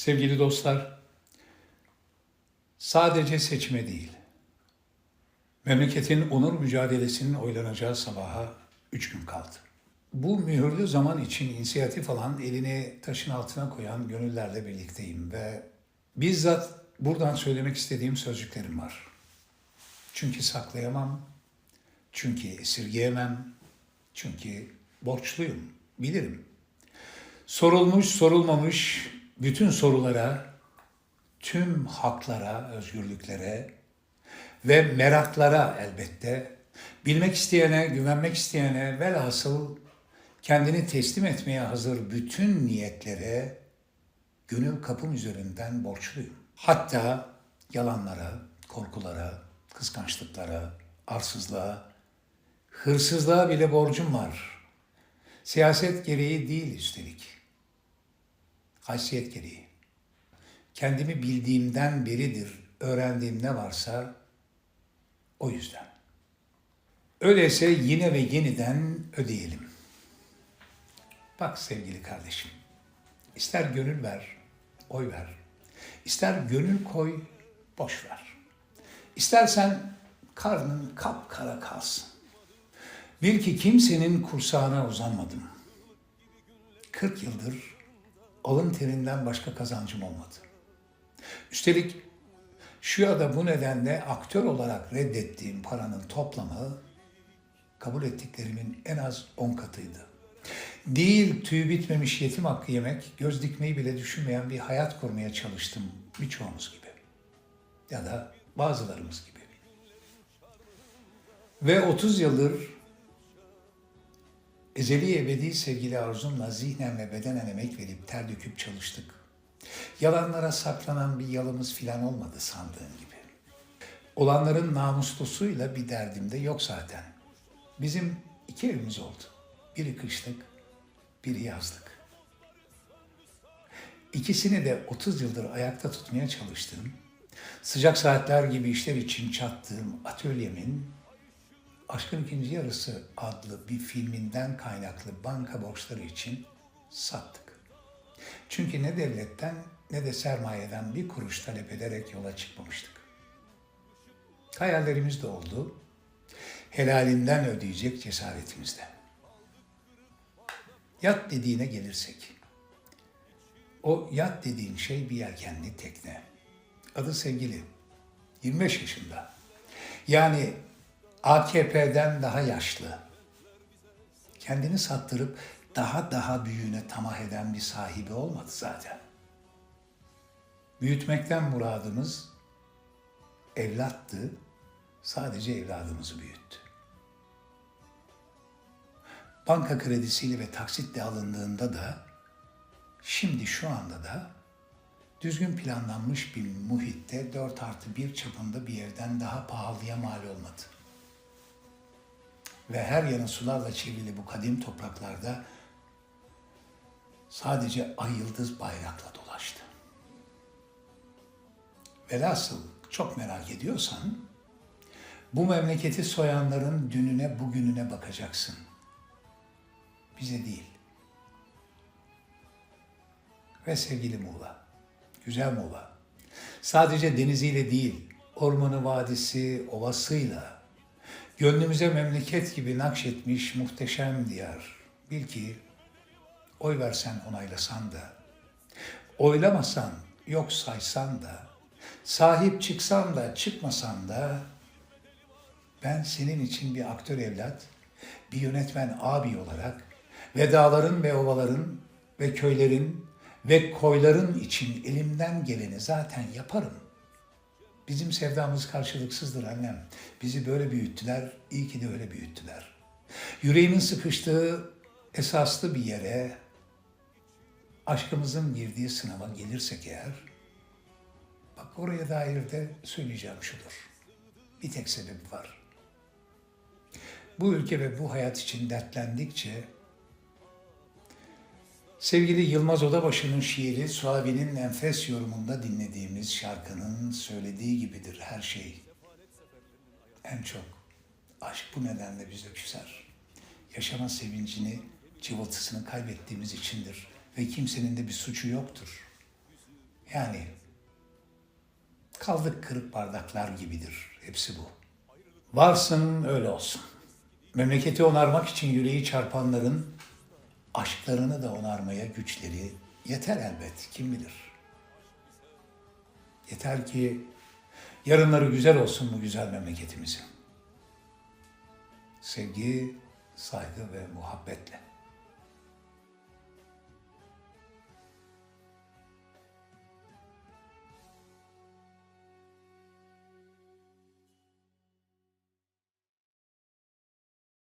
Sevgili dostlar, sadece seçime değil, memleketin onur mücadelesinin oylanacağı sabaha üç gün kaldı. Bu mühürlü zaman için inisiyatif alan, elini taşın altına koyan gönüllerle birlikteyim ve bizzat buradan söylemek istediğim sözcüklerim var. Çünkü saklayamam, çünkü esirgeyemem, çünkü borçluyum, bilirim. Sorulmuş, sorulmamış bütün sorulara, tüm haklara, özgürlüklere ve meraklara elbette, bilmek isteyene, güvenmek isteyene, velhasıl kendini teslim etmeye hazır bütün niyetlere gönül kapım üzerinden borçluyum. Hatta yalanlara, korkulara, kıskançlıklara, arsızlığa, hırsızlığa bile borcum var. Siyaset gereği değil üstelik. Haysiyet gereği. Kendimi bildiğimden beridir öğrendiğim ne varsa o yüzden. Öyleyse yine ve yeniden ödeyelim. Bak sevgili kardeşim, ister gönül ver, oy ver. İster gönül koy, boş ver. İstersen karnın kapkara kalsın. Bil ki kimsenin kursağına uzanmadım. 40 yıldır alın terinden başka kazancım olmadı. Üstelik şu ya da bu nedenle aktör olarak reddettiğim paranın toplamı kabul ettiklerimin en az 10 katıydı. Değil tüy bitmemiş yetim hakkı yemek, göz dikmeyi bile düşünmeyen bir hayat kurmaya çalıştım birçoğumuz gibi. Ya da bazılarımız gibi. Ve 30 yıldır ezeli ebedi sevgili arzumla zihnen ve bedenen emek verip ter döküp çalıştık. Yalanlara saklanan bir yalımız filan olmadı sandığın gibi. Olanların namuslusuyla bir derdim de yok zaten. Bizim iki evimiz oldu. Biri kışlık, biri yazlık. İkisini de 30 yıldır ayakta tutmaya çalıştığım, sıcak saatler gibi işler için çattığım atölyemin Aşkın İkinci Yarısı adlı bir filminden kaynaklı banka borçları için sattık. Çünkü ne devletten ne de sermayeden bir kuruş talep ederek yola çıkmamıştık. Hayallerimiz de oldu. Helalinden ödeyecek cesaretimiz de. Yat dediğine gelirsek. O yat dediğin şey bir yelkenli tekne. Adı sevgili. 25 yaşında. Yani AKP'den daha yaşlı. Kendini sattırıp daha daha büyüğüne tamah eden bir sahibi olmadı zaten. Büyütmekten muradımız evlattı, sadece evladımızı büyüttü. Banka kredisiyle ve taksitle alındığında da, şimdi şu anda da düzgün planlanmış bir muhitte 4 artı 1 çapında bir evden daha pahalıya mal olmadı. Ve her yanı sularla çevrili bu kadim topraklarda sadece ay yıldız bayrakla dolaştı. Velhasıl çok merak ediyorsan bu memleketi soyanların dününe bugününe bakacaksın. Bize değil. Ve sevgili Muğla, güzel Muğla. Sadece deniziyle değil, ormanı, vadisi, ovasıyla, gönlümüze memleket gibi nakşetmiş muhteşem diyar. Bil ki oy versen onaylasan da, oylamasan yok saysan da, sahip çıksan da çıkmasan da, ben senin için bir aktör evlat, bir yönetmen abi olarak ve dağların ve ovaların ve köylerin ve koyların için elimden geleni zaten yaparım. Bizim sevdamız karşılıksızdır annem. Bizi böyle büyüttüler, iyi ki de öyle büyüttüler. Yüreğimin sıkıştığı esaslı bir yere, aşkımızın girdiği sınava gelirsek eğer, bak oraya dair de söyleyeceğim şudur. Bir tek sebebi var. Bu ülke ve bu hayat için dertlendikçe Sevgili Yılmaz Odabaşı'nın şiiri Suavi'nin enfes yorumunda dinlediğimiz şarkının söylediği gibidir her şey. En çok aşk bu nedenle bize küser. Yaşama sevincini, cıvıltısını kaybettiğimiz içindir ve kimsenin de bir suçu yoktur. Yani kaldık kırık bardaklar gibidir. Hepsi bu. Varsın öyle olsun. Memleketi onarmak için yüreği çarpanların aşklarını da onarmaya güçleri yeter elbet. Kim bilir. Yeter ki yarınları güzel olsun bu güzel memleketimizin. Sevgi, saygı ve muhabbetle.